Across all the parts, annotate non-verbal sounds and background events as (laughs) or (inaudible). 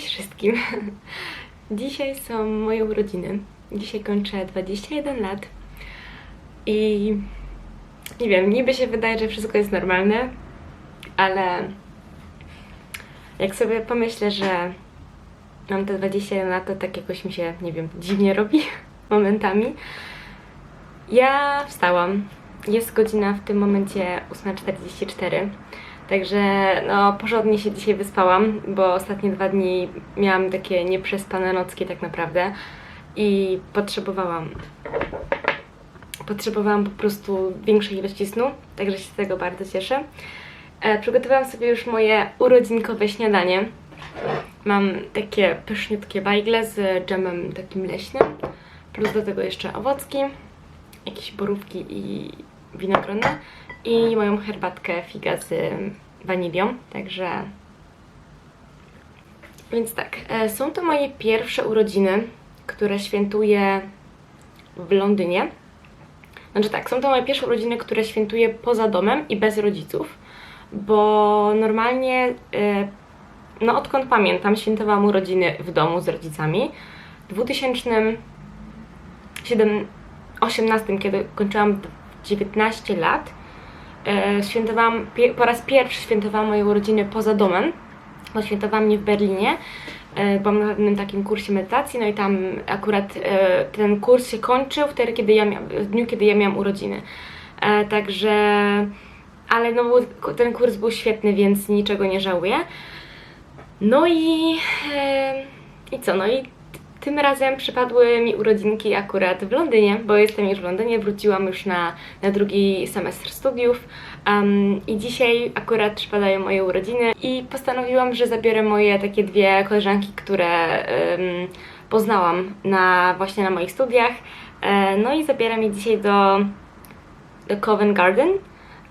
Cześć wszystkim. Dzisiaj są moje urodziny. Dzisiaj kończę 21 lat. I nie wiem, niby się wydaje, że wszystko jest normalne, ale jak sobie pomyślę, że mam te 21 lat, to tak jakoś mi się, nie wiem, dziwnie robi (laughs) momentami. Ja wstałam. Jest godzina w tym momencie 8.44. Także no, porządnie się dzisiaj wyspałam, bo ostatnie dwa dni miałam takie nieprzespane nocki tak naprawdę i potrzebowałam potrzebowałam po prostu większej ilości snu, także się z tego bardzo cieszę. E, przygotowałam sobie już moje urodzinkowe śniadanie. Mam takie pyszniutkie bajgle z dżemem takim leśnym, plus do tego jeszcze owocki, jakieś borówki i winogronne i moją herbatkę figa z wanilią, także... Więc tak, e, są to moje pierwsze urodziny, które świętuję w Londynie. Znaczy tak, są to moje pierwsze urodziny, które świętuję poza domem i bez rodziców, bo normalnie, e, no odkąd pamiętam, świętowałam urodziny w domu z rodzicami. W 2018, kiedy kończyłam 19 lat, świętowałam, pie- po raz pierwszy świętowałam moje urodziny poza domem, bo świętowałam nie w Berlinie, e, byłam na pewnym takim kursie medytacji, no i tam akurat e, ten kurs się kończył wtedy, kiedy ja miałam, w dniu, kiedy ja miałam urodziny. E, Także, ale no ten kurs był świetny, więc niczego nie żałuję. No i, e, i co, no i tym razem przypadły mi urodzinki akurat w Londynie, bo jestem już w Londynie, wróciłam już na, na drugi semestr studiów um, i dzisiaj akurat przypadają moje urodziny i postanowiłam, że zabiorę moje takie dwie koleżanki, które em, poznałam na, właśnie na moich studiach, e, no i zabieram je dzisiaj do, do Covent Garden.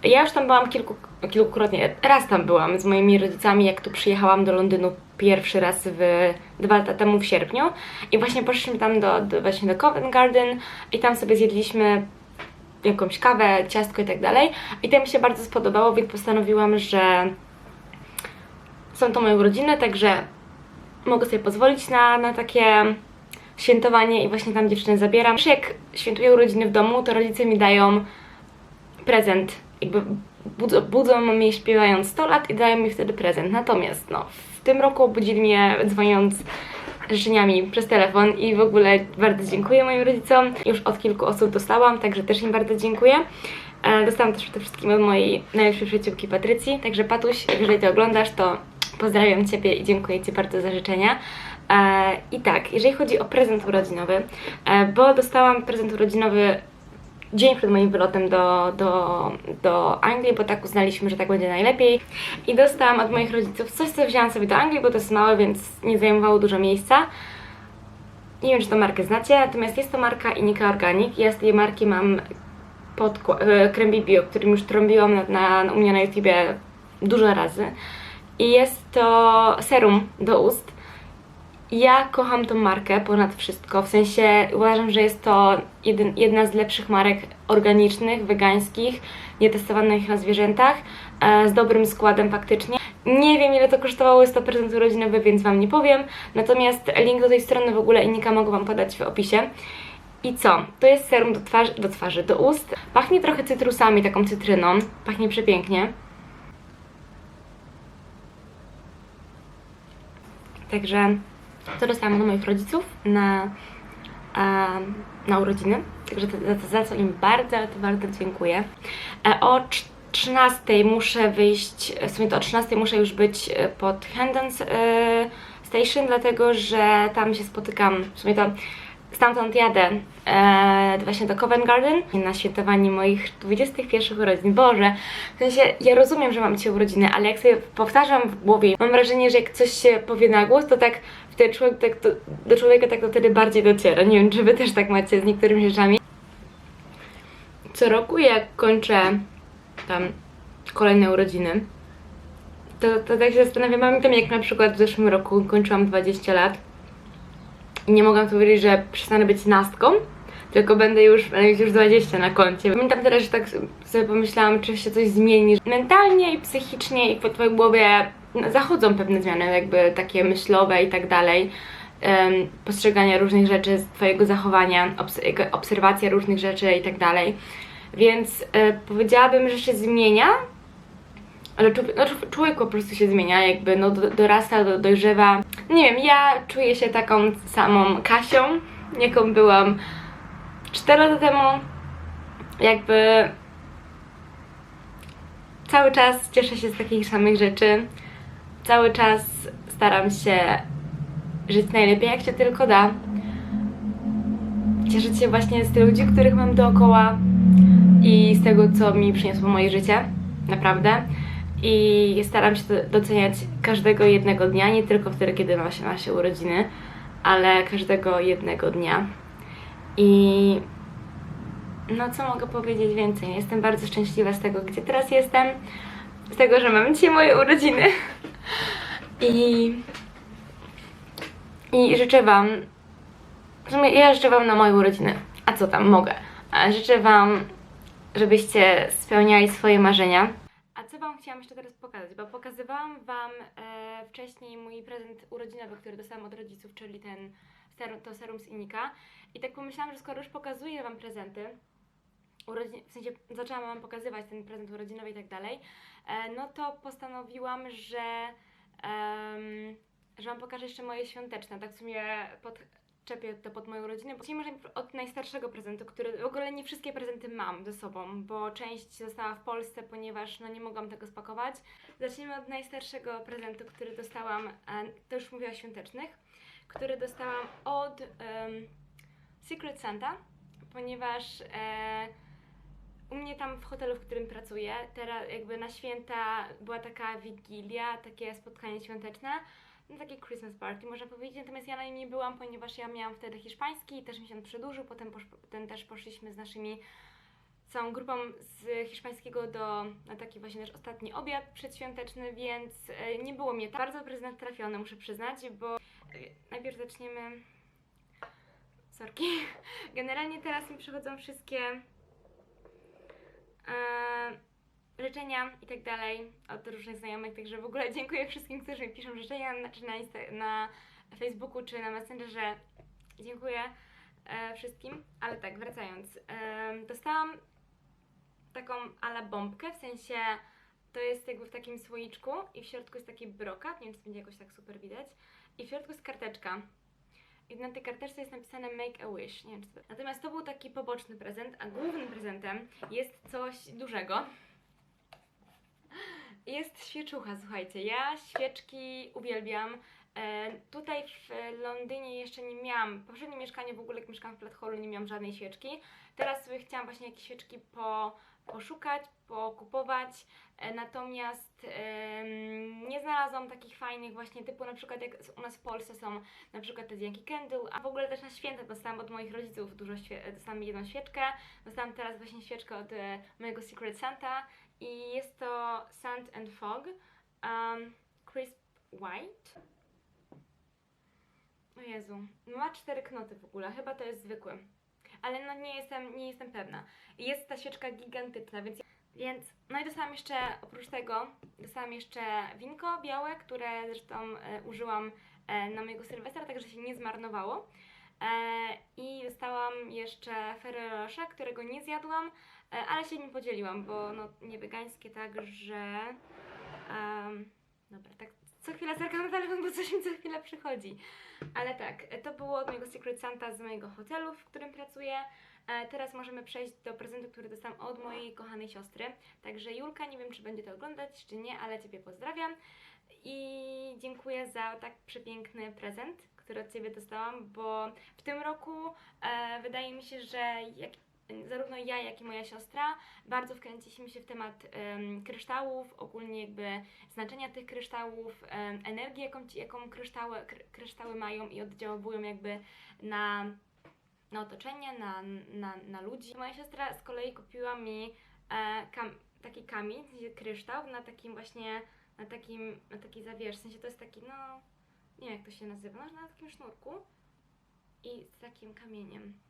Ja już tam byłam kilku, kilkukrotnie, raz tam byłam z moimi rodzicami, jak tu przyjechałam do Londynu pierwszy raz w, dwa lata temu w sierpniu. I właśnie poszliśmy tam do, do, właśnie do Covent Garden i tam sobie zjedliśmy jakąś kawę, ciastko i tak dalej. I to mi się bardzo spodobało, więc postanowiłam, że są to moje urodziny, także mogę sobie pozwolić na, na takie świętowanie i właśnie tam dziewczyny zabieram. Też jak świętuję urodziny w domu, to rodzice mi dają prezent, jakby budzą, mnie śpiewając 100 lat i dają mi wtedy prezent. Natomiast no, w tym roku obudzili mnie dzwoniąc życzeniami przez telefon i w ogóle bardzo dziękuję moim rodzicom. Już od kilku osób dostałam, także też im bardzo dziękuję. E, Dostałam też przede wszystkim od mojej najlepszej przyjaciółki Patrycji, także Patuś, jeżeli to oglądasz, to pozdrawiam Ciebie i dziękuję Ci bardzo za życzenia. E, I tak, jeżeli chodzi o prezent urodzinowy, e, bo dostałam prezent urodzinowy dzień przed moim wylotem do, do, do Anglii, bo tak uznaliśmy, że tak będzie najlepiej. I dostałam od moich rodziców coś, co wzięłam sobie do Anglii, bo to jest małe, więc nie zajmowało dużo miejsca. Nie wiem, czy tą markę znacie, natomiast jest to marka Inika Organic. Ja z tej marki mam podkła- e, krem BB, o którym już trąbiłam na, na, u mnie na YouTubie dużo razy. I jest to serum do ust. Ja kocham tą markę ponad wszystko, w sensie uważam, że jest to jeden, jedna z lepszych marek organicznych, wegańskich, nietestowanych na zwierzętach, e, z dobrym składem faktycznie. Nie wiem ile to kosztowało, jest to prezent urodzinowy, więc Wam nie powiem, natomiast link do tej strony w ogóle Inika mogę Wam podać w opisie. I co? To jest serum do twarzy, do twarzy, do ust. Pachnie trochę cytrusami, taką cytryną. Pachnie przepięknie. Także to dostałam od moich rodziców na, na urodziny. Także za, co im bardzo, to bardzo dziękuję. E, o trz- 13 muszę wyjść, w sumie to o 13 muszę już być e, pod Hendon's e, Station, dlatego że tam się spotykam, w sumie to stamtąd jadę e, właśnie do Covent Garden na świętowanie moich 21 urodzin. Boże, w sensie ja rozumiem, że mam dzisiaj urodziny, ale jak sobie powtarzam w głowie, mam wrażenie, że jak coś się powie na głos, to tak wtedy człowiek, tak to, do człowieka tak to wtedy bardziej dociera. Nie wiem, czy wy też tak macie z niektórymi rzeczami. Co roku jak kończę tam kolejne urodziny, to, to tak się zastanawiam, pamiętam jak na przykład w zeszłym roku kończyłam 20 lat nie mogłam powiedzieć, że przestanę być nastką, tylko będę już, będę już 20 na koncie. Pamiętam teraz, że tak sobie pomyślałam, czy się coś zmieni mentalnie i psychicznie i w twojej głowie no, zachodzą pewne zmiany, jakby takie myślowe i tak dalej. em, postrzegania różnych rzeczy, z Twojego zachowania, obs- obserwacja różnych rzeczy i tak dalej. Więc e, powiedziałabym, że się zmienia, ale człowiek, no, czł- człowiek po prostu się zmienia, jakby no, do, dorasta, do, dojrzewa. Nie wiem, ja czuję się taką samą Kasią, jaką byłam 4 lata temu. Jakby cały czas cieszę się z takich samych rzeczy. Cały czas staram się żyć najlepiej, jak się tylko da. Cieszyć się właśnie z tych ludzi, których mam dookoła i z tego, co mi przyniosło moje życie. Naprawdę. I staram się do- doceniać każdego jednego dnia, nie tylko wtedy, kiedy ma się nasze urodziny, ale każdego jednego dnia. I no co mogę powiedzieć więcej? Jestem bardzo szczęśliwa z tego, gdzie teraz jestem, z tego, że mam dzisiaj moje urodziny. (laughs) I, i życzę Wam, w sumie ja życzę Wam na moje urodziny. A co tam, mogę. Życzę Wam, żebyście spełniali swoje marzenia. Chciałam jeszcze teraz pokazać? Bo pokazywałam Wam e, wcześniej mój prezent urodzinowy, który dostałam od rodziców, czyli ten ser, to serum z Inika. I tak pomyślałam, że skoro już pokazuję Wam prezenty, w sensie zaczęłam Wam pokazywać ten prezent urodzinowy i tak dalej, e, no to postanowiłam, że, em, że Wam pokażę jeszcze moje świąteczne. Tak w sumie podczepię to pod moją rodzinę. Bo od najstarszego prezentu, który w ogóle nie wszystkie prezenty mam ze sobą, bo część została w Polsce, ponieważ no nie mogłam tego spakować. Zacznijmy od najstarszego prezentu, który dostałam, e, to już mówię o świątecznych, który dostałam od em, Secret Santa, ponieważ e, u mnie tam w hotelu, w którym pracuję, teraz jakby na święta była taka wigilia, takie spotkanie świąteczne, no takie Christmas party można powiedzieć, natomiast ja na nim nie byłam, ponieważ ja miałam wtedy hiszpański i też mi się on przedłużył, potem, posz, potem też poszliśmy z naszymi całą grupą z hiszpańskiego do na taki właśnie nasz ostatni obiad przedświąteczny, więc e, nie było mnie tak bardzo prezent trafiony, muszę przyznać, bo e, najpierw zaczniemy. Sorki. (laughs) Generalnie teraz mi przychodzą wszystkie e, życzenia i tak dalej od różnych znajomych, także w ogóle dziękuję wszystkim, którzy mi piszą życzenia, czy na, Insta- na Facebooku, czy na Messengerze. Dziękuję e, wszystkim, ale tak, wracając. E, dostałam taką ala bombkę, w sensie to jest jakby w takim słoiczku i w środku jest taki brokat, nie wiem czy będzie jakoś tak super widać, i w środku jest karteczka. I na tej karteczce jest napisane Make a Wish. Nie wiem, czy to... Natomiast to był taki poboczny prezent, a głównym prezentem jest coś dużego. Jest świeczucha, słuchajcie. Ja świeczki uwielbiam. E, tutaj w Londynie jeszcze nie miałam, w poprzednim mieszkaniu w ogóle jak mieszkałam w Flathallu nie miałam żadnej świeczki. Teraz sobie chciałam właśnie jakieś świeczki po, poszukać, pokupować, e, natomiast em, nie znalazłam takich fajnych właśnie typu na przykład jak u nas w Polsce są na przykład te Yankee Candle, a w ogóle też na święta dostałam od moich rodziców dużo dostałam jedną świeczkę, dostałam teraz właśnie świeczkę od e, mojego Secret Santa i jest to Sand and Fog um, Crisp White. O Jezu, ma cztery knoty w ogóle, chyba to jest zwykły. Ale no nie jestem, nie jestem pewna. Jest ta świeczka gigantyczna, więc, więc no i dostałam jeszcze, oprócz tego, dostałam jeszcze winko białe, które zresztą e, użyłam e, na mojego Sylwestra, także się nie zmarnowało. E, I dostałam jeszcze Ferrero Rocher, którego nie zjadłam, ale się nim podzieliłam, bo no nie wegańskie, także... Um, dobra, tak co chwilę zerkam na telefon, bo coś mi co chwilę przychodzi. Ale tak, e, to było od mojego Secret Santa z mojego hotelu, w którym pracuję. E, Teraz możemy przejść do prezentu, który dostałam od mojej kochanej siostry. Także Julka, nie wiem czy będzie to oglądać, czy nie, ale Ciebie pozdrawiam. I dziękuję za tak przepiękny prezent, który od Ciebie dostałam, bo w tym roku e, wydaje mi się, że jak, zarówno ja, jak i moja siostra bardzo wkręciliśmy się w temat em, kryształów, ogólnie jakby znaczenia tych kryształów, em, energię, jaką, jaką kryształy, kry, kryształy mają i oddziaływują jakby na, na otoczenie, na, na, na ludzi. Moja siostra z kolei kupiła mi e, kam, taki kamień, kryształ, na takim właśnie, na takim, na taki zawierz, w sensie to jest taki, no, nie wiem jak to się nazywa, no, na takim sznurku i z takim kamieniem.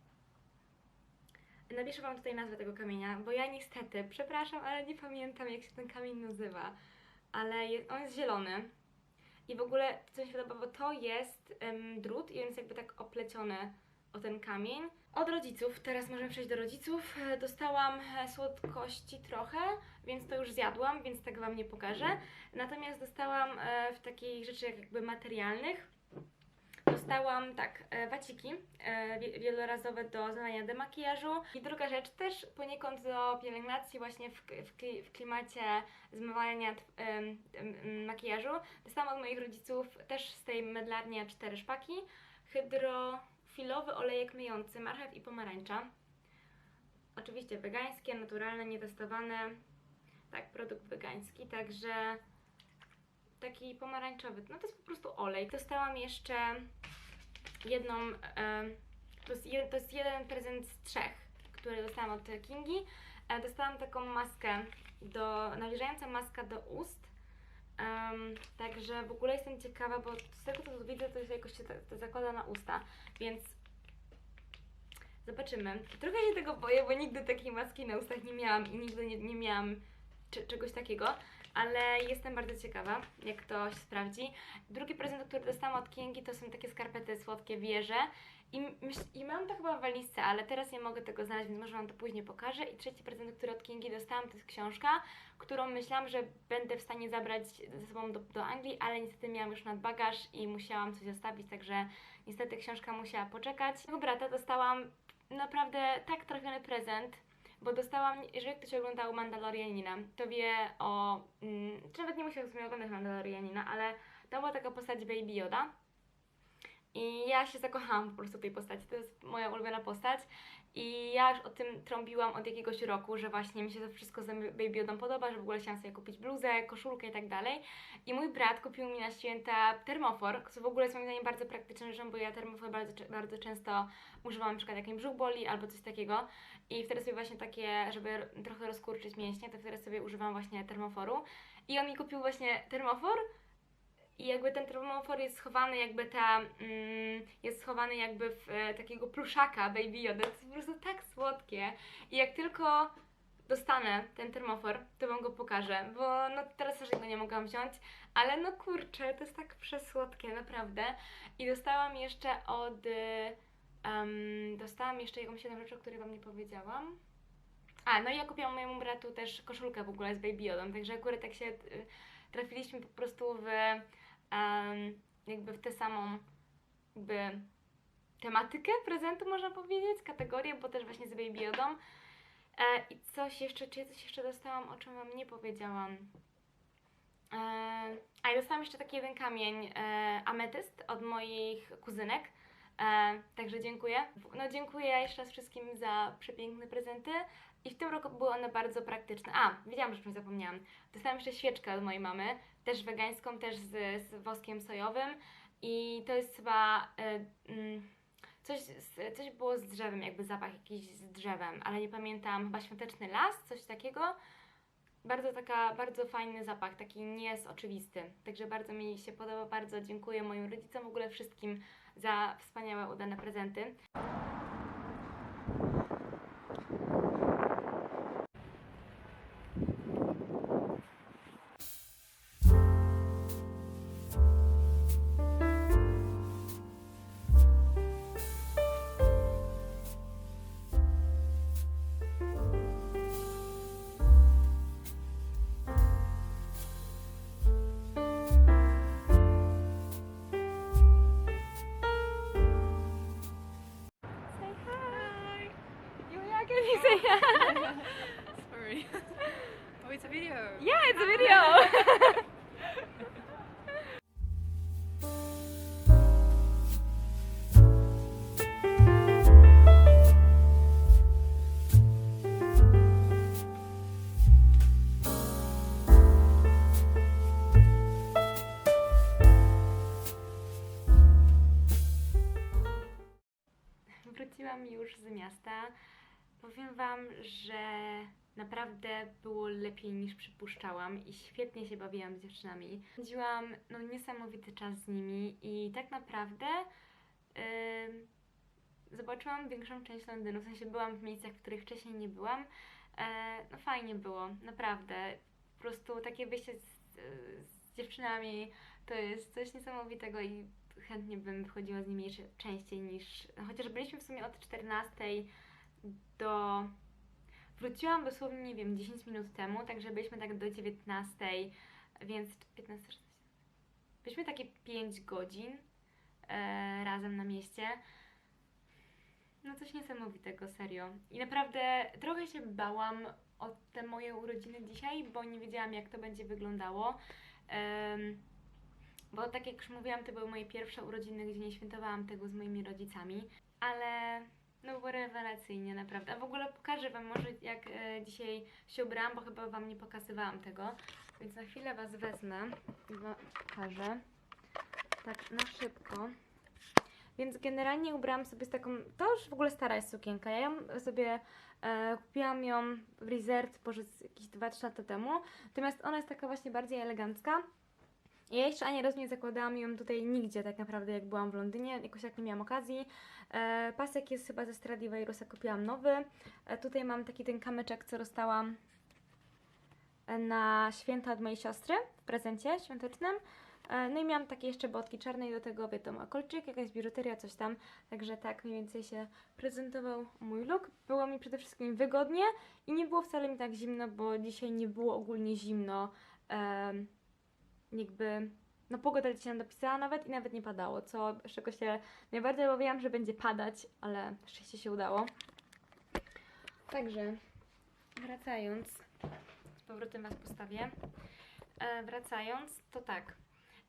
Napiszę Wam tutaj nazwę tego kamienia, bo ja niestety, przepraszam, ale nie pamiętam jak się ten kamień nazywa. ale jest, on jest zielony. I w ogóle, co mi się podoba, bo to jest em, drut i on jest jakby tak opleciony o ten kamień. Od rodziców, teraz możemy przejść do rodziców. E, Dostałam e, słodkości trochę, więc to już zjadłam, więc tego Wam nie pokażę. Natomiast dostałam e, w takich rzeczy jakby materialnych. Dostałam tak, e, waciki e, wie- wielorazowe do zmywania demakijażu. I druga rzecz też poniekąd do pielęgnacji właśnie w, w, kli- w klimacie zmywania makijażu. Dostałam od moich rodziców też z tej medlarni cztery szpaki. Hydrofilowy olejek myjący, marchew i pomarańcza. Oczywiście wegańskie, naturalne, nietestowane. Tak, produkt wegański, także taki pomarańczowy. No to jest po prostu olej. Dostałam jeszcze jedną, em, to, jest to jest jeden prezent z trzech, który dostałam od Kingi. E, Dostałam taką maskę, do, nawilżającą maskę do ust. Em, także w ogóle jestem ciekawa, bo z tego co widzę, to jest jakoś się to, zakłada na usta, więc zobaczymy. Trochę się tego boję, bo nigdy takiej maski na ustach nie miałam i nigdy nie, nie miałam czegoś takiego, ale jestem bardzo ciekawa, jak to się sprawdzi. Drugi prezent, który dostałam od Kingi, to są takie skarpety słodkie wieże. I, myśl, I mam to chyba w walizce, ale teraz nie mogę tego znaleźć, więc może Wam to później pokażę. I trzeci prezent, który od Kingi dostałam, to jest książka, którą myślałam, że będę w stanie zabrać ze sobą do, do Anglii, ale niestety miałam już nadbagaż i musiałam coś zostawić, także niestety książka musiała poczekać. Mojego brata dostałam naprawdę tak trafiony prezent, bo dostałam, jeżeli ktoś oglądał Mandalorianina, to wie o, mm, czy nawet nie musiał w sumie oglądać Mandalorianina, ale to była taka postać Baby Yoda. I ja się zakochałam po prostu w tej postaci. To jest moja ulubiona postać. I ja już o tym trąbiłam od jakiegoś roku, że właśnie mi się to wszystko z Baby podoba, że w ogóle chciałam sobie kupić bluzę, koszulkę i tak dalej. I mój brat kupił mi na święta termofor, co w ogóle jest moim zdaniem bardzo praktyczną rzeczą, bo ja termofor bardzo, bardzo często używam na przykład jak mi brzuch boli albo coś takiego. I wtedy sobie właśnie takie, żeby trochę rozkurczyć mięśnie, to wtedy sobie używam właśnie termoforu. I on mi kupił właśnie termofor, i jakby ten termofor jest schowany jakby ta, mm, jest schowany jakby w e, takiego pluszaka Baby Yoda. To jest po prostu tak słodkie. I jak tylko dostanę ten termofor, to wam go pokażę, bo no teraz też go nie mogłam wziąć, ale no kurczę, to jest tak przesłodkie, naprawdę. I dostałam jeszcze od, em, dostałam jeszcze jakąś jedną rzecz, o której wam nie powiedziałam. A, no i ja kupiłam mojemu bratu też koszulkę w ogóle z Baby Yodą, także akurat tak się y, trafiliśmy po prostu w jakby w tę samą jakby tematykę prezentu, można powiedzieć, kategorię, bo też właśnie z Baby Yodą. E, I coś jeszcze, czy ja coś jeszcze dostałam, o czym Wam nie powiedziałam? E, a i dostałam jeszcze taki jeden kamień, e, ametyst od moich kuzynek. E, także dziękuję. No dziękuję jeszcze raz wszystkim za przepiękne prezenty. I w tym roku były one bardzo praktyczne. A, wiedziałam, że czymś zapomniałam. Dostałam jeszcze świeczkę od mojej mamy, też wegańską, też z, z woskiem sojowym. I to jest chyba e, mm, coś, coś było z drzewem, jakby zapach jakiś z drzewem, ale nie pamiętam, chyba świąteczny las, coś takiego. Bardzo taka, bardzo fajny zapach, taki nie jest oczywisty. Także bardzo mi się podoba, bardzo dziękuję moim rodzicom, w ogóle wszystkim za wspaniałe, udane prezenty. (laughs) Sorry. (laughs) oh, it's a video. Yeah, it's a (laughs) video! Wróciłam już z miasta. Powiem Wam, że naprawdę było lepiej niż przypuszczałam i świetnie się bawiłam z dziewczynami. Spędziłam no, niesamowity czas z nimi i tak naprawdę ym, zobaczyłam większą część Londynu, w sensie byłam w miejscach, w których wcześniej nie byłam. E, no fajnie było, naprawdę. Po prostu takie wyjście z z dziewczynami. To jest coś niesamowitego i chętnie bym wychodziła z nimi jeszcze częściej niż. Chociaż byliśmy w sumie od 14 do. Wróciłam dosłownie, nie wiem, 10 minut temu, także byliśmy tak do 19, więc 15, 16. Byliśmy takie 5 godzin e, razem na mieście. No coś niesamowitego, serio. I naprawdę trochę się bałam o te moje urodziny dzisiaj, bo nie wiedziałam jak to będzie wyglądało. Bo tak jak już mówiłam, to były moje pierwsze urodziny, gdzie nie świętowałam tego z moimi rodzicami, ale no było rewelacyjnie, naprawdę. A w ogóle pokażę Wam może jak e, dzisiaj się ubrałam, bo chyba Wam nie pokazywałam tego. Więc na chwilę Was wezmę i Wam pokażę. Tak na szybko. Więc generalnie ubrałam sobie z taką, to już w ogóle stara jest sukienka, ja ją sobie e, kupiłam ją w Resort, może jakieś 2-3 lata temu, natomiast ona jest taka właśnie bardziej elegancka. Ja jeszcze ani razu nie zakładałam ją tutaj nigdzie tak naprawdę jak byłam w Londynie, jakoś tak nie miałam okazji. E, pasek jest chyba ze Stradivariusa, kupiłam nowy. E, tutaj mam taki ten kamyczek, co dostałam e, na święta od mojej siostry w prezencie świątecznym. E, No i miałam takie jeszcze botki czarne i do tego wiadomo kolczyk, jakaś biżuteria, coś tam. Także tak mniej więcej się prezentował mój look. Było mi przede wszystkim wygodnie i nie było wcale mi tak zimno, bo dzisiaj nie było ogólnie zimno. Em, jakby, no pogoda dzisiaj nam dopisała nawet i nawet nie padało, co z czego się najbardziej obawiałam, że będzie padać, ale szczęście się udało. Także, wracając, z powrotem Was postawię. E, wracając, to tak.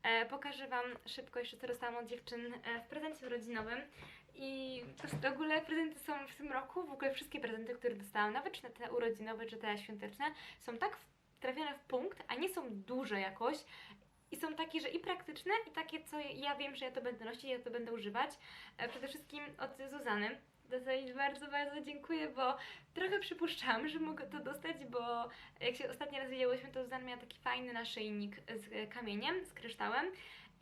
E, pokażę Wam szybko jeszcze, co dostałam od dziewczyn e, w prezencie urodzinowym. I w ogóle prezenty są w tym roku, w ogóle wszystkie prezenty, które dostałam, nawet czy te urodzinowe, czy te świąteczne, są tak w- trafione w punkt, a nie są duże jakoś. I są takie, że i praktyczne, i takie, co ja wiem, że ja to będę nosić, ja to będę używać. E, przede wszystkim od Zuzany. Bardzo, bardzo dziękuję, bo trochę przypuszczałam, że mogę to dostać, bo jak się ostatni raz widziałyśmy, to Zuzana miała taki fajny naszyjnik z kamieniem, z kryształem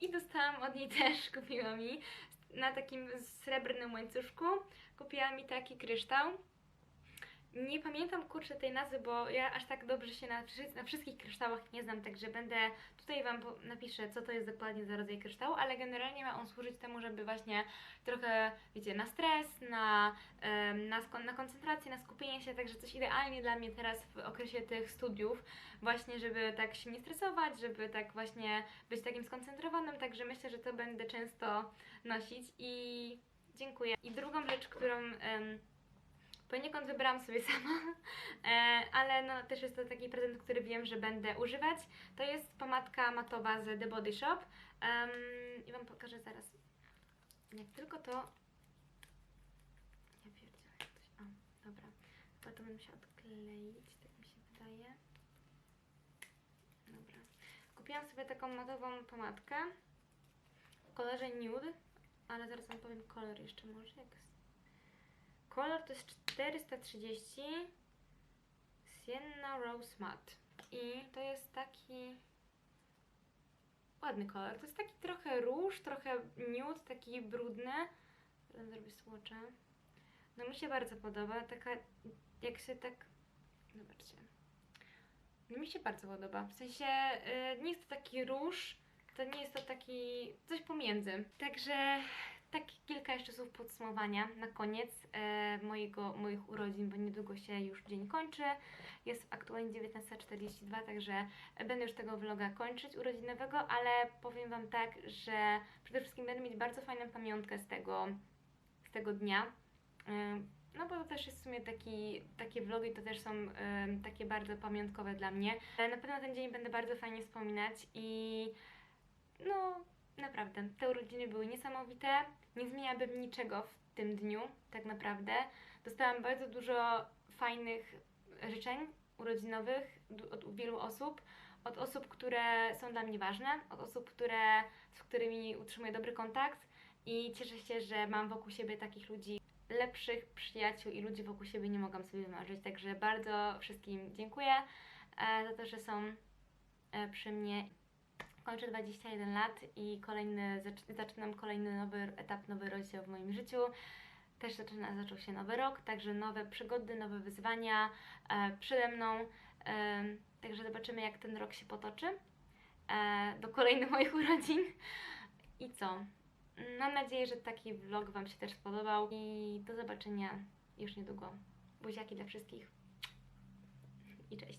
i dostałam od niej (laughs) też, kupiła mi na takim srebrnym łańcuszku, kupiła mi taki kryształ. Nie pamiętam kurczę tej nazwy, bo ja aż tak dobrze się na, na wszystkich kryształach nie znam, także będę tutaj Wam napiszę, co to jest dokładnie za rodzaj kryształu, ale generalnie ma on służyć temu, żeby właśnie trochę, wiecie, na stres, na, na, na koncentrację, na skupienie się, także coś idealnie dla mnie teraz w okresie tych studiów, właśnie żeby tak się nie stresować, żeby tak właśnie być takim skoncentrowanym, także myślę, że to będę często nosić i dziękuję. I drugą rzecz, którą... Poniekąd wybrałam sobie (laughs) sama, e, ale no, też jest to taki prezent, który wiem, że będę używać. To jest pomadka matowa z The Body Shop Em, i Wam pokażę zaraz. Jak tylko to... Ja pierdzielę, jak to się... O, dobra. Chyba to będę się odkleić, tak mi się wydaje. Dobra. Kupiłam sobie taką matową pomadkę w kolorze nude, ale zaraz Wam powiem kolor jeszcze może, jak jest Kolor to jest 430 Sienna Rose Matte. I to jest taki ładny kolor. To jest taki trochę róż, trochę nude, taki brudny. Zaraz zrobię słocze. No mi się bardzo podoba. Taka, jak się tak... Zobaczcie. No mi się bardzo podoba. W sensie y, nie jest to taki róż, to nie jest to taki coś pomiędzy. Także tak kilka jeszcze słów podsumowania na koniec e, mojego, moich urodzin, bo niedługo się już dzień kończy. Jest aktualnie 19.42, także będę już tego vloga kończyć urodzinowego, ale powiem Wam tak, że przede wszystkim będę mieć bardzo fajną pamiątkę z tego, z tego dnia. E, no bo to też jest w sumie taki, takie vlogi, to też są em, takie bardzo pamiątkowe dla mnie. E, Na pewno ten dzień będę bardzo fajnie wspominać i no naprawdę, te urodziny były niesamowite. Nie zmieniłabym niczego w tym dniu, tak naprawdę. Dostałam bardzo dużo fajnych życzeń urodzinowych od wielu osób. Od osób, które są dla mnie ważne, od osób, które, z którymi utrzymuję dobry kontakt i cieszę się, że mam wokół siebie takich ludzi, lepszych przyjaciół i ludzi wokół siebie nie mogłam sobie wymarzyć. Także bardzo wszystkim dziękuję e, za to, że są e, przy mnie. Kończę 21 lat i kolejny, zac- zaczynam kolejny nowy etap, nowy rozdział w moim życiu. Też zaczyna, zaczął się nowy rok, także nowe przygody, nowe wyzwania e, przede mną. E, także zobaczymy, jak ten rok się potoczy. e, do kolejnych (laughs) moich urodzin. I co? Mam nadzieję, że taki vlog Wam się też spodobał i do zobaczenia już niedługo. Buziaki dla wszystkich i cześć.